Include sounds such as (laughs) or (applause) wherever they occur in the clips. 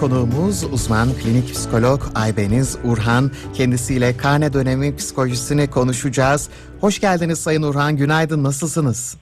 Konuğumuz uzman klinik psikolog Aybeniz Urhan. Kendisiyle karne dönemi psikolojisini konuşacağız. Hoş geldiniz Sayın Urhan. Günaydın. Nasılsınız?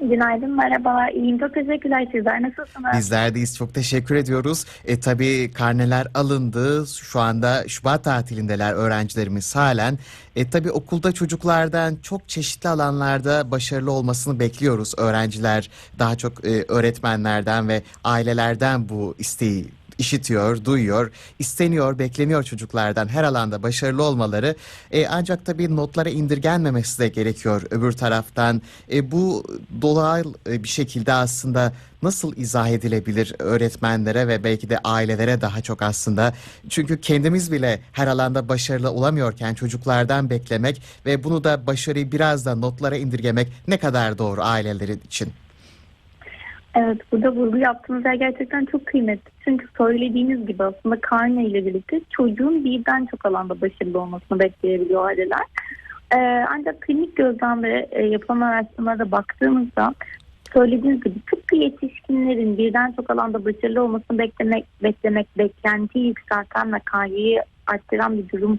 Günaydın, merhabalar. İyiyim, çok teşekkürler. Sizler nasılsınız? Bizler deyiz. Çok teşekkür ediyoruz. E tabii karneler alındı. Şu anda Şubat tatilindeler öğrencilerimiz halen. E tabii okulda çocuklardan çok çeşitli alanlarda başarılı olmasını bekliyoruz. Öğrenciler daha çok e, öğretmenlerden ve ailelerden bu isteği işitiyor, duyuyor, isteniyor, bekleniyor çocuklardan her alanda başarılı olmaları. E, ancak tabii notlara indirgenmemesi de gerekiyor öbür taraftan. E, bu doğal e, bir şekilde aslında nasıl izah edilebilir öğretmenlere ve belki de ailelere daha çok aslında. Çünkü kendimiz bile her alanda başarılı olamıyorken çocuklardan beklemek ve bunu da başarıyı biraz da notlara indirgemek ne kadar doğru ailelerin için? Evet, burada vurgu yaptığınız yer gerçekten çok kıymetli. Çünkü söylediğiniz gibi aslında karne ile birlikte çocuğun birden çok alanda başarılı olmasını bekleyebiliyor aileler. Ee, ancak klinik gözlem e, yapılan araştırmalara baktığımızda söylediğiniz gibi tıpkı yetişkinlerin birden çok alanda başarılı olmasını beklemek, beklemek beklentiyi yükselten ve kaygıyı arttıran bir durum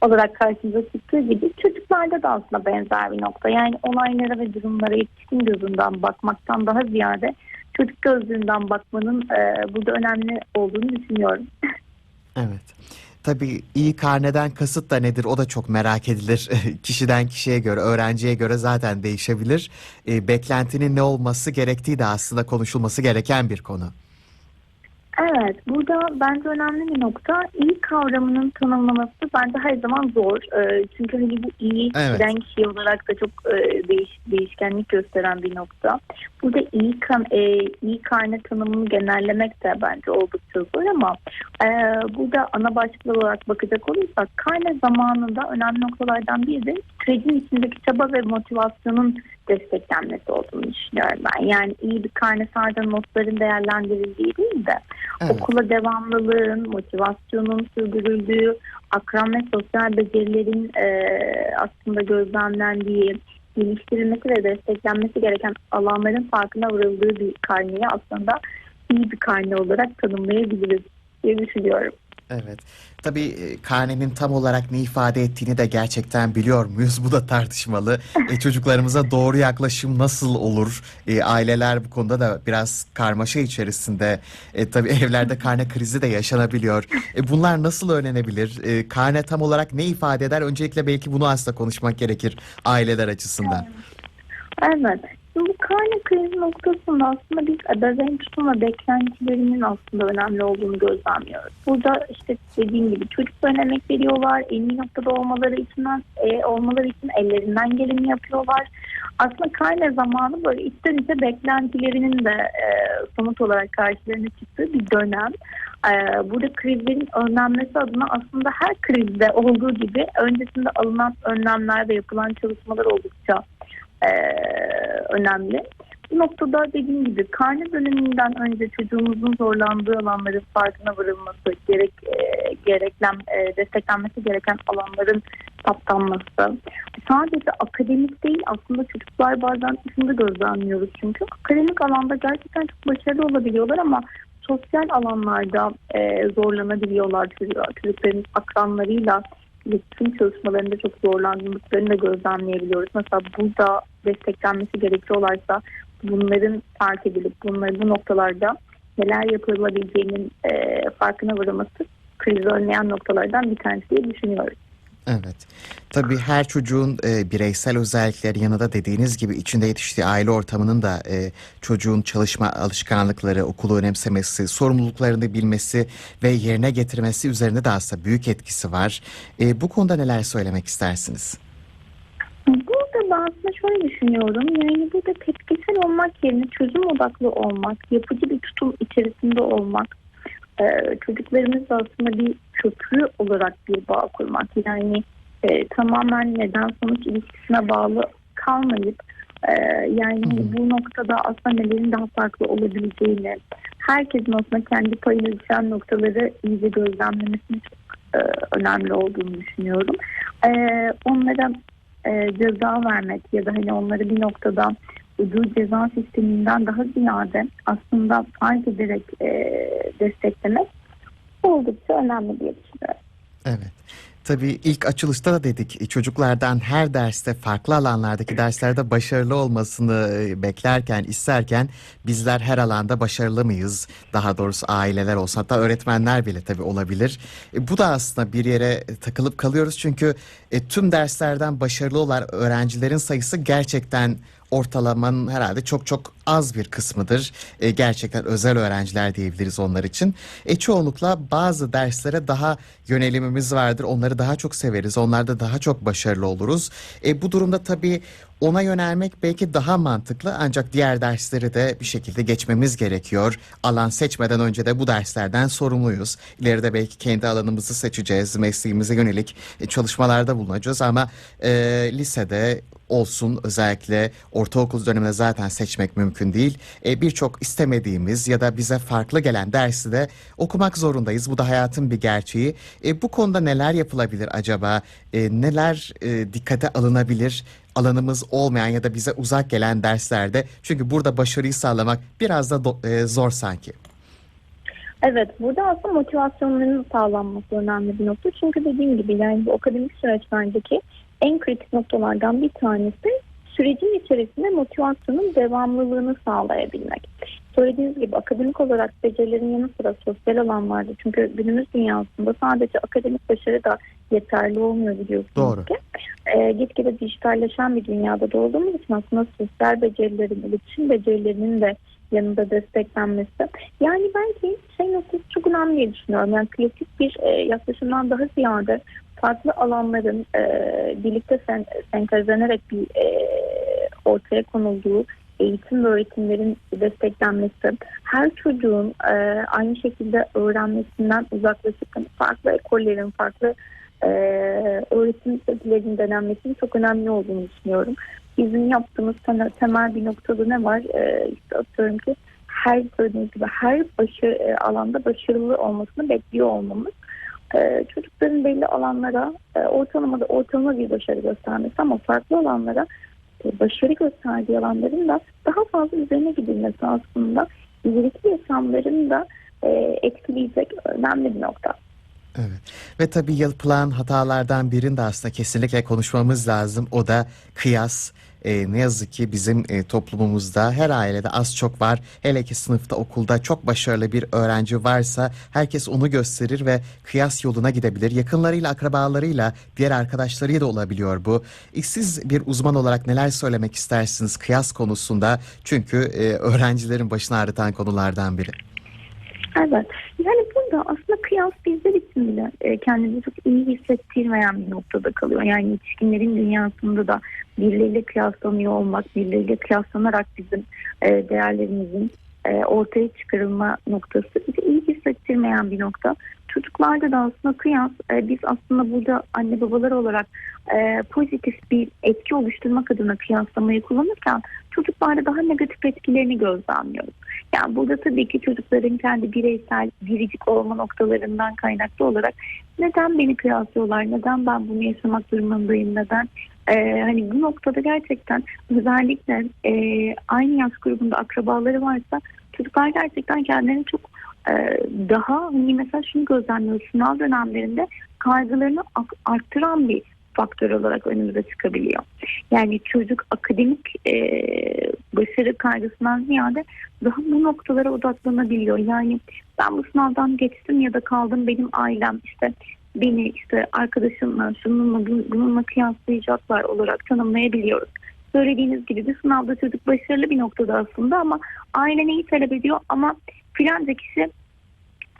olarak karşımıza çıktığı gibi çocuklarda da aslında benzer bir nokta. Yani olaylara ve durumlara yetişkin gözünden bakmaktan daha ziyade çocuk gözlüğünden bakmanın e, burada önemli olduğunu düşünüyorum. (laughs) Evet. Tabii iyi karneden kasıt da nedir o da çok merak edilir. (laughs) Kişiden kişiye göre, öğrenciye göre zaten değişebilir. E, beklentinin ne olması gerektiği de aslında konuşulması gereken bir konu. Evet, burada bence önemli bir nokta iyi kavramının tanımlaması bence her zaman zor. Ee, çünkü hani bu iyi Evet. bilen kişi olarak da çok e, değiş, değişkenlik gösteren bir nokta. Burada iyi kan, e, iyi karne tanımını genellemek de bence oldukça zor ama e, burada ana başlık olarak bakacak olursak karne zamanında önemli noktalardan biri de sürecin içindeki çaba ve motivasyonun desteklenmesi olduğunu düşünüyorum ben. Yani iyi bir karne sadece notların değerlendirildiği değil de Evet. okula devamlılığın, motivasyonun sürdürüldüğü, akran ve sosyal becerilerin e, aslında gözlemlendiği, geliştirilmesi ve desteklenmesi gereken alanların farkına varıldığı bir karneyi aslında iyi bir karne olarak tanımlayabiliriz diye düşünüyorum. Evet. Tabii e, karnenin tam olarak ne ifade ettiğini de gerçekten biliyor muyuz? (laughs) Bu da tartışmalı. E, çocuklarımıza doğru yaklaşım nasıl olur? E, aileler bu konuda da biraz karmaşa içerisinde. E, tabii evlerde karne krizi de yaşanabiliyor. E, bunlar nasıl öğrenebilir? E, karne tam olarak ne ifade eder? Öncelikle belki bunu aslında konuşmak gerekir aileler açısından. Evet. Bu karne krizi noktasında aslında biz ebeveyn tutum beklentilerinin aslında önemli olduğunu gözlemliyoruz. Burada işte dediğim gibi çocukların emek veriyorlar, en iyi noktada olmaları için e, olmaları için ellerinden geleni yapıyorlar. Aslında karne zamanı böyle içten içe beklentilerinin de e, somut olarak karşılarına çıktığı bir dönem. E, burada krizlerin önlenmesi adına aslında her krizde olduğu gibi öncesinde alınan önlemler ve yapılan çalışmalar oldukça e, önemli. Bu noktada dediğim gibi karne döneminden önce çocuğumuzun zorlandığı alanların farkına varılması, gerek e, gereklem, e, desteklenmesi gereken alanların saptanması. Sadece akademik değil aslında çocuklar bazen şunu da gözlemliyoruz çünkü akademik alanda gerçekten çok başarılı olabiliyorlar ama sosyal alanlarda e, zorlanabiliyorlar çocuklar. Çocukların akranlarıyla iletişim çalışmalarında çok zorlandığını da gözlemleyebiliyoruz. Mesela burada desteklenmesi gerekiyorlarsa bunların fark edilip bunları bu noktalarda neler yapılabileceğinin e, farkına varılması krizi önleyen noktalardan bir tanesi diye düşünüyoruz. Evet. Tabii her çocuğun e, bireysel özellikleri yanında dediğiniz gibi içinde yetiştiği aile ortamının da e, çocuğun çalışma alışkanlıkları, okulu önemsemesi, sorumluluklarını bilmesi ve yerine getirmesi üzerinde de aslında büyük etkisi var. E, bu konuda neler söylemek istersiniz? Burada ben aslında şöyle düşünüyorum. Yani burada tepkisel olmak yerine çözüm odaklı olmak, yapıcı bir tutum içerisinde olmak, e, çocuklarımızla aslında bir köprü olarak bir bağ kurmak. Yani e, tamamen neden sonuç ilişkisine bağlı kalmayıp e, yani Hı. bu noktada aslında nelerin daha farklı olabileceğini, herkesin aslında kendi payına düşen noktaları iyice gözlemlemesinin çok e, önemli olduğunu düşünüyorum. E, onlara e, ceza vermek ya da hani onları bir noktada uyduğu ceza sisteminden daha ziyade aslında fark ederek e, desteklemek oldukça önemli diye düşünüyorum. Evet. Tabii ilk açılışta da dedik e, çocuklardan her derste farklı alanlardaki derslerde başarılı olmasını e, beklerken isterken bizler her alanda başarılı mıyız? Daha doğrusu aileler olsa hatta öğretmenler bile tabii olabilir. E, bu da aslında bir yere e, takılıp kalıyoruz çünkü e, tüm derslerden başarılı olan öğrencilerin sayısı gerçekten ortalamanın herhalde çok çok az bir kısmıdır. E, gerçekten özel öğrenciler diyebiliriz onlar için. E, çoğunlukla bazı derslere daha yönelimimiz vardır. Onları daha çok severiz. Onlarda daha çok başarılı oluruz. E, bu durumda tabii ona yönelmek belki daha mantıklı ancak diğer dersleri de bir şekilde geçmemiz gerekiyor. Alan seçmeden önce de bu derslerden sorumluyuz. İleride belki kendi alanımızı seçeceğiz, mesleğimize yönelik e, çalışmalarda bulunacağız ama e, lisede olsun özellikle ortaokul döneminde zaten seçmek mümkün değil. E, Birçok istemediğimiz ya da bize farklı gelen dersi de okumak zorundayız. Bu da hayatın bir gerçeği. E, bu konuda neler yapılabilir acaba? E, neler e, dikkate alınabilir? Alanımız olmayan ya da bize uzak gelen derslerde. Çünkü burada başarıyı sağlamak biraz da e, zor sanki. Evet, burada aslında motivasyonların sağlanması önemli bir nokta. Çünkü dediğim gibi yani bu akademik süreçlerdeki en kritik noktalardan bir tanesi sürecin içerisinde motivasyonun devamlılığını sağlayabilmek. Söylediğiniz gibi akademik olarak becerilerin yanı sıra sosyal alanlarda çünkü günümüz dünyasında sadece akademik başarı da yeterli olmuyor biliyorsunuz Doğru. ki. E, gitgide dijitalleşen bir dünyada da olduğumuz için aslında sosyal becerilerin, iletişim becerilerinin de yanında desteklenmesi. Yani bence şey noktası çok önemli diye düşünüyorum. Yani klasik bir e, yaklaşımdan daha ziyade farklı alanların e, birlikte sen, senkazlenerek bir e, ortaya konulduğu eğitim ve öğretimlerin desteklenmesi, her çocuğun e, aynı şekilde öğrenmesinden uzaklaşıp farklı ekollerin, farklı e, öğretim şekillerinin denenmesinin çok önemli olduğunu düşünüyorum. Bizim yaptığımız temel, bir noktada ne var? E, işte atıyorum ki her söylediğiniz gibi her başarı, e, alanda başarılı olmasını bekliyor olmamız e, çocukların belli alanlara e, ortalamada ortalama bir başarı göstermesi ama farklı alanlara e, başarı gösterdiği alanların da daha fazla üzerine gidilmesi aslında ileriki yaşamlarını da e, etkileyecek önemli bir nokta. Evet. Ve tabii yapılan hatalardan birinde aslında kesinlikle konuşmamız lazım. O da kıyas. Ee, ne yazık ki bizim e, toplumumuzda her ailede az çok var. Hele ki sınıfta okulda çok başarılı bir öğrenci varsa herkes onu gösterir ve kıyas yoluna gidebilir. Yakınlarıyla, akrabalarıyla, diğer arkadaşlarıyla da olabiliyor bu. E, Siz bir uzman olarak neler söylemek istersiniz kıyas konusunda? Çünkü e, öğrencilerin başını ağrıtan konulardan biri. Evet. Yani burada aslında kıyas bizler için bile e, kendimizi çok iyi hissettirmeyen bir noktada kalıyor. Yani yetişkinlerin dünyasında da birileriyle kıyaslanıyor olmak, birileriyle kıyaslanarak bizim e, değerlerimizin e, ortaya çıkarılma noktası bizi iyi hissettirmeyen bir nokta. Çocuklarda da aslında kıyas, e, biz aslında burada anne babalar olarak e, pozitif bir etki oluşturmak adına kıyaslamayı kullanırken çocuklarda daha negatif etkilerini gözlemliyoruz. Yani burada tabii ki çocukların kendi bireysel biricik olma noktalarından kaynaklı olarak neden beni kıyaslıyorlar, neden ben bunu yaşamak durumundayım, neden ee, hani bu noktada gerçekten özellikle e, aynı yaş grubunda akrabaları varsa çocuklar gerçekten kendilerini çok daha hani mesela şunu gözlemliyoruz sınav dönemlerinde kaygılarını arttıran bir faktör olarak önümüze çıkabiliyor. Yani çocuk akademik e, başarı kaygısından ziyade daha bu noktalara odaklanabiliyor. Yani ben bu sınavdan geçtim ya da kaldım benim ailem işte beni işte arkadaşımla şununla bun- bununla kıyaslayacaklar olarak tanımlayabiliyoruz. Söylediğiniz gibi bir sınavda çocuk başarılı bir noktada aslında ama aile neyi talep ediyor ama filanca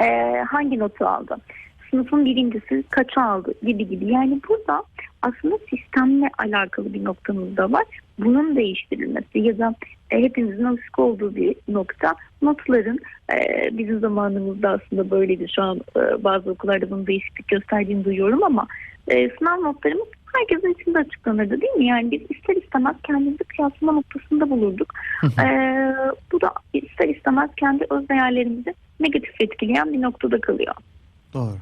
e, hangi notu aldı? Sınıfın birincisi kaça aldı gibi gibi. Yani burada aslında sistemle alakalı bir noktamız da var. Bunun değiştirilmesi ya da e, hepimizin alışık olduğu bir nokta notların e, bizim zamanımızda aslında böyleydi. Şu an e, bazı okullarda bunun değişiklik gösterdiğini duyuyorum ama sınav notlarımız herkesin içinde açıklanırdı değil mi? Yani biz ister istemez kendimizi kıyaslama noktasında bulurduk. e, bu da ister istemez kendi öz değerlerimizi negatif etkileyen bir noktada kalıyor. Doğru.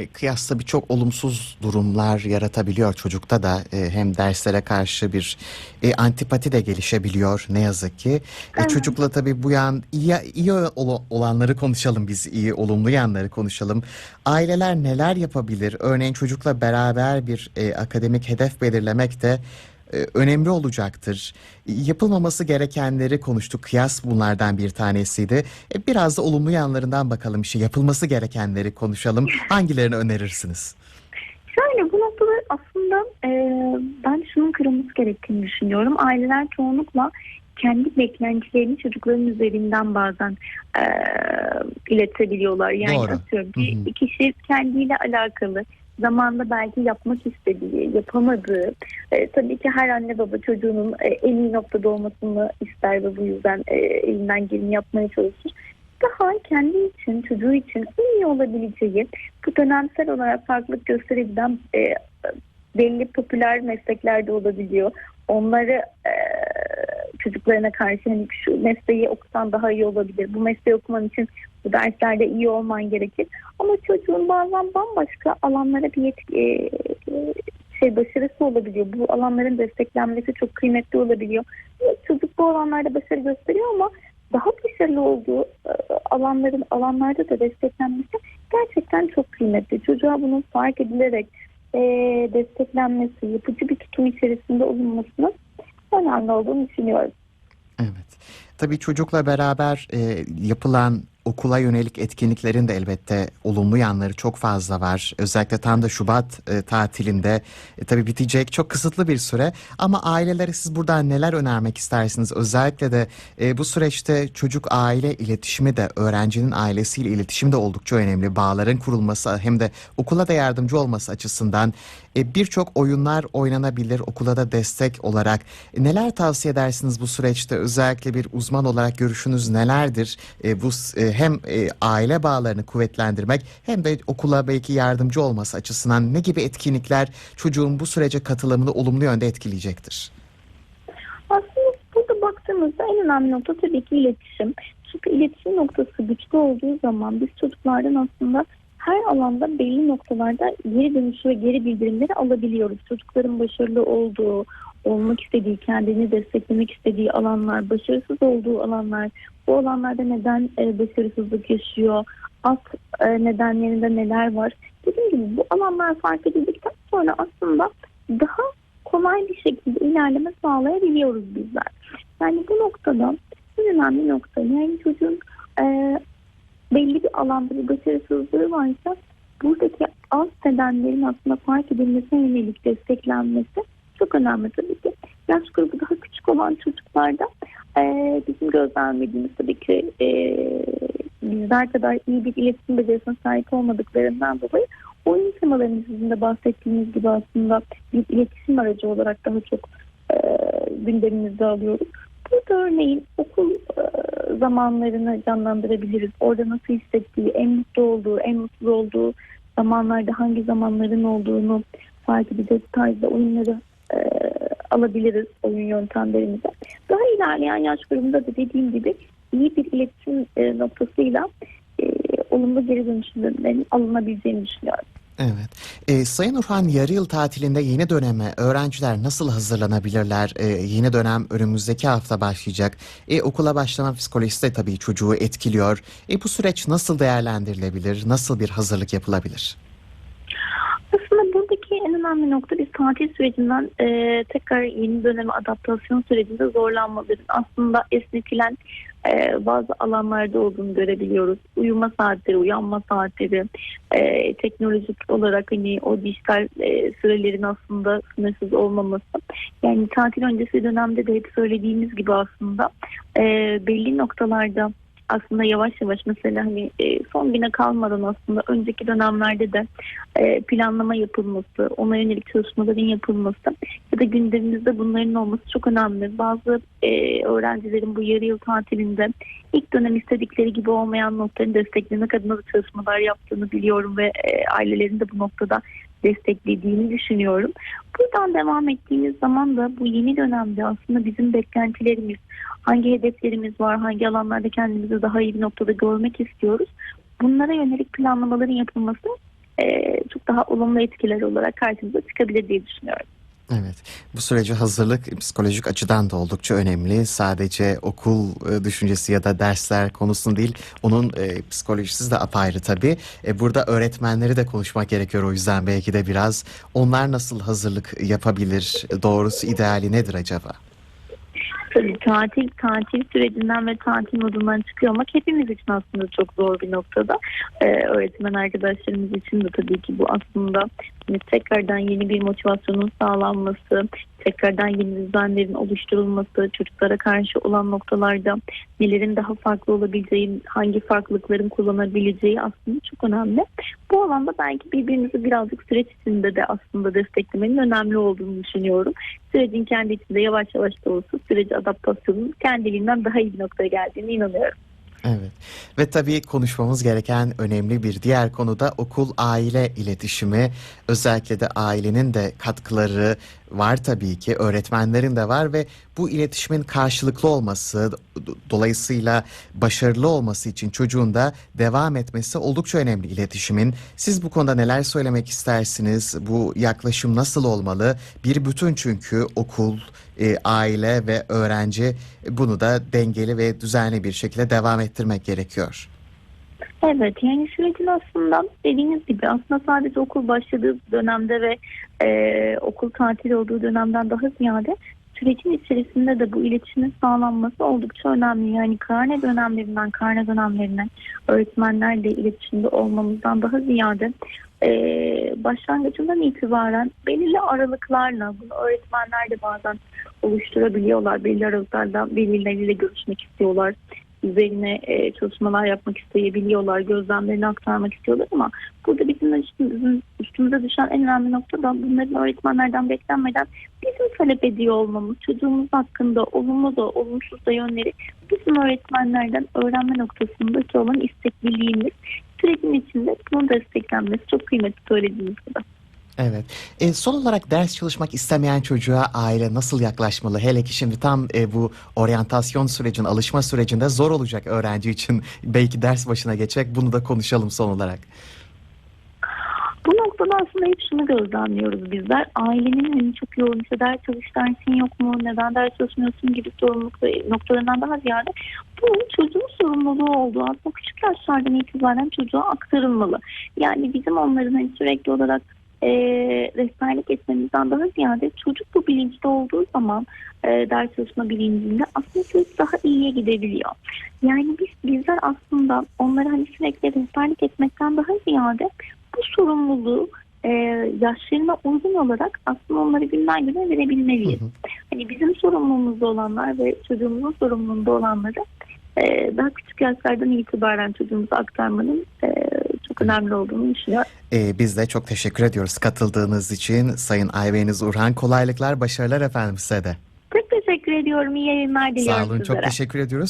E, Kıyasla birçok olumsuz durumlar yaratabiliyor çocukta da E, hem derslere karşı bir e, antipati de gelişebiliyor ne yazık ki. E, çocukla tabii bu yan iyi, iyi ol- olanları konuşalım biz iyi olumlu yanları konuşalım. Aileler neler yapabilir? Örneğin çocukla beraber bir e, akademik hedef belirlemek de önemli olacaktır. Yapılmaması gerekenleri konuştuk. Kıyas bunlardan bir tanesiydi. E, Biraz da olumlu yanlarından bakalım. İşte yapılması gerekenleri konuşalım. Hangilerini önerirsiniz? Şöyle bu noktada aslında e, ben şunun kırılması gerektiğini düşünüyorum. Aileler çoğunlukla kendi beklentilerini çocukların üzerinden bazen e, iletebiliyorlar. Yani Doğru. atıyorum hı. bir kişi kendiyle alakalı zamanda belki yapmak istediği, yapamadığı, e, tabii ki her anne baba çocuğunun e, en iyi noktada olmasını ister ve bu yüzden e, elinden geleni yapmaya çalışır. Daha kendi için, çocuğu için en iyi olabileceği bu dönemsel olarak farklılık gösterebilen e, belli popüler mesleklerde olabiliyor. Onları e, çocuklarına karşı hani şu mesleği okusan daha iyi olabilir. Bu mesleği okuman için bu derslerde iyi olman gerekir. Ama çocuğun bazen bambaşka alanlara bir yet- e, e, şey başarısı olabiliyor. Bu alanların desteklenmesi çok kıymetli olabiliyor. Çocuk bu alanlarda başarı gösteriyor ama daha başarılı olduğu e, alanların alanlarda da desteklenmesi gerçekten çok kıymetli. Çocuğa bunun fark edilerek e, desteklenmesi, yapıcı bir tutum içerisinde olunmasının önemli olduğunu düşünüyorum. Evet. Tabii çocukla beraber e, yapılan okula yönelik etkinliklerin de elbette olumlu yanları çok fazla var. Özellikle tam da Şubat e, tatilinde e, tabii bitecek çok kısıtlı bir süre ama ailelere siz buradan neler önermek istersiniz? Özellikle de e, bu süreçte çocuk aile iletişimi de öğrencinin ailesiyle iletişim de oldukça önemli. Bağların kurulması hem de okula da yardımcı olması açısından e, birçok oyunlar oynanabilir okula da destek olarak. E, neler tavsiye edersiniz bu süreçte? Özellikle bir uzman olarak görüşünüz nelerdir? E, bu e, hem e, aile bağlarını kuvvetlendirmek hem de okula belki yardımcı olması açısından ne gibi etkinlikler çocuğun bu sürece katılımını olumlu yönde etkileyecektir? Aslında burada baktığımızda en önemli nokta tabii ki iletişim. Çünkü iletişim noktası güçlü olduğu zaman biz çocuklardan aslında her alanda belli noktalarda geri dönüşü ve geri bildirimleri alabiliyoruz. Çocukların başarılı olduğu, olmak istediği, kendini desteklemek istediği alanlar, başarısız olduğu alanlar, bu alanlarda neden e, başarısızlık yaşıyor, alt e, nedenlerinde neler var. Dediğim gibi bu alanlar fark edildikten sonra aslında daha kolay bir şekilde ilerleme sağlayabiliyoruz bizler. Yani bu noktada en önemli nokta yani çocuğun e, belli bir alanda bir başarısızlığı varsa buradaki alt nedenlerin aslında fark edilmesine yönelik desteklenmesi çok önemli tabii ki. Yaş grubu daha küçük olan çocuklarda e, bizim gözlemlediğimiz tabii ki e, bizler kadar iyi bir iletişim becerisine sahip olmadıklarından dolayı oyun temalarını sizin de bahsettiğiniz gibi aslında bir iletişim aracı olarak daha çok e, gündemimizde alıyoruz. Burada örneğin okul e, zamanlarını canlandırabiliriz. Orada nasıl hissettiği, en mutlu olduğu, en mutsuz olduğu zamanlarda hangi zamanların olduğunu fark edeceğiz tarzda oyunları e, alabiliriz oyun yöntemlerimize. Daha ilerleyen yaş grubunda da dediğim gibi iyi bir iletişim e, noktasıyla e, olumlu geri dönüşümlerin alınabileceğini düşünüyorum. Evet. E, Sayın Urhan yarı yıl tatilinde yeni döneme öğrenciler nasıl hazırlanabilirler? E, yeni dönem önümüzdeki hafta başlayacak. E, okula başlama psikolojisi de tabii çocuğu etkiliyor. E, bu süreç nasıl değerlendirilebilir? Nasıl bir hazırlık yapılabilir? Önemli nokta biz tatil sürecinden e, tekrar yeni döneme adaptasyon sürecinde zorlanmaların aslında esnetilen e, bazı alanlarda olduğunu görebiliyoruz. Uyuma saatleri, uyanma saatleri, e, teknolojik olarak hani o dijital e, sürelerin aslında sınırsız olmaması. Yani tatil öncesi dönemde de hep söylediğimiz gibi aslında e, belli noktalarda aslında yavaş yavaş mesela hani e, son güne kalmadan aslında önceki dönemlerde de e, planlama yapılması, ona yönelik çalışmaların yapılması ya da gündemimizde bunların olması çok önemli. Bazı e, öğrencilerin bu yarı yıl tatilinde ilk dönem istedikleri gibi olmayan notların desteklemek adına da çalışmalar yaptığını biliyorum ve ailelerin de bu noktada desteklediğini düşünüyorum. Buradan devam ettiğimiz zaman da bu yeni dönemde aslında bizim beklentilerimiz, hangi hedeflerimiz var, hangi alanlarda kendimizi daha iyi bir noktada görmek istiyoruz. Bunlara yönelik planlamaların yapılması çok daha olumlu etkiler olarak karşımıza çıkabilir diye düşünüyorum. Evet, bu sürece hazırlık psikolojik açıdan da oldukça önemli. Sadece okul e, düşüncesi ya da dersler konusunda değil, onun e, psikolojisi de apayrı tabii. E, burada öğretmenleri de konuşmak gerekiyor o yüzden belki de biraz. Onlar nasıl hazırlık yapabilir? Doğrusu ideali nedir acaba? Tabii tatil, tatil sürecinden ve tatil modundan çıkıyor olmak hepimiz için aslında çok zor bir noktada. Ee, öğretmen arkadaşlarımız için de tabii ki bu aslında tekrardan yeni bir motivasyonun sağlanması, tekrardan yeni düzenlerin oluşturulması, çocuklara karşı olan noktalarda nelerin daha farklı olabileceği, hangi farklılıkların kullanabileceği aslında çok önemli. Bu alanda belki birbirimizi birazcık süreç içinde de aslında desteklemenin önemli olduğunu düşünüyorum. Sürecin kendi içinde yavaş yavaş da olsa süreci adaptasyonun kendiliğinden daha iyi bir noktaya geldiğine inanıyorum. Evet ve tabii konuşmamız gereken önemli bir diğer konu da okul aile iletişimi. Özellikle de ailenin de katkıları var tabii ki öğretmenlerin de var ve bu iletişimin karşılıklı olması do- dolayısıyla başarılı olması için çocuğun da devam etmesi oldukça önemli iletişimin. Siz bu konuda neler söylemek istersiniz? Bu yaklaşım nasıl olmalı? Bir bütün çünkü okul, e, aile ve öğrenci e, bunu da dengeli ve düzenli bir şekilde devam ettirmek gerekiyor. Evet yani sürecin aslında dediğiniz gibi aslında sadece okul başladığı dönemde ve e, okul tatili olduğu dönemden daha ziyade sürecin içerisinde de bu iletişimin sağlanması oldukça önemli. Yani karne dönemlerinden karne dönemlerine öğretmenlerle iletişimde olmamızdan daha ziyade e, başlangıcından itibaren belirli aralıklarla bunu öğretmenler de bazen oluşturabiliyorlar. Belirli aralıklarla velileriyle görüşmek istiyorlar üzerine e, çalışmalar yapmak isteyebiliyorlar, gözlemlerini aktarmak istiyorlar ama burada bizim üstümüze düşen en önemli nokta da bunların öğretmenlerden beklenmeden bizim talep ediyor olmamız, çocuğumuz hakkında olumlu da olumsuz da yönleri bizim öğretmenlerden öğrenme noktasındaki olan istekliliğimiz sürecin içinde bunun desteklenmesi çok kıymetli söylediğiniz gibi. Evet. E, son olarak ders çalışmak istemeyen çocuğa aile nasıl yaklaşmalı? Hele ki şimdi tam e, bu oryantasyon sürecin, alışma sürecinde zor olacak öğrenci için. (laughs) Belki ders başına geçecek. Bunu da konuşalım son olarak. Bu noktada aslında hep şunu gözlemliyoruz bizler. Ailenin hani çok yoğun işte ders çalış dersin yok mu, neden ders çalışmıyorsun gibi sorumluluk noktalarından daha ziyade bu çocuğun sorumluluğu olduğu aslında küçük yaşlardan itibaren çocuğa aktarılmalı. Yani bizim onların hani sürekli olarak e, rehberlik etmemizden daha ziyade çocuk bu bilinçte olduğu zaman e, ders çalışma bilincinde aslında çocuk daha iyiye gidebiliyor. Yani biz bizler aslında onlara hani sürekli rehberlik etmekten daha ziyade bu sorumluluğu e, yaşlarına uygun olarak aslında onları günden güne verebilmeliyiz. Hı hı. Hani bizim sorumluluğumuzda olanlar ve çocuğumuzun sorumluluğunda olanları e, daha küçük yaşlardan itibaren çocuğumuza aktarmanın e, çok önemli olduğunu düşünüyorum. E, biz de çok teşekkür ediyoruz katıldığınız için. Sayın Ayveniz Urhan kolaylıklar, başarılar efendim size de. Çok teşekkür ediyorum. İyi yayınlar diliyorum Sağ olun, çok sizlere. teşekkür ediyoruz.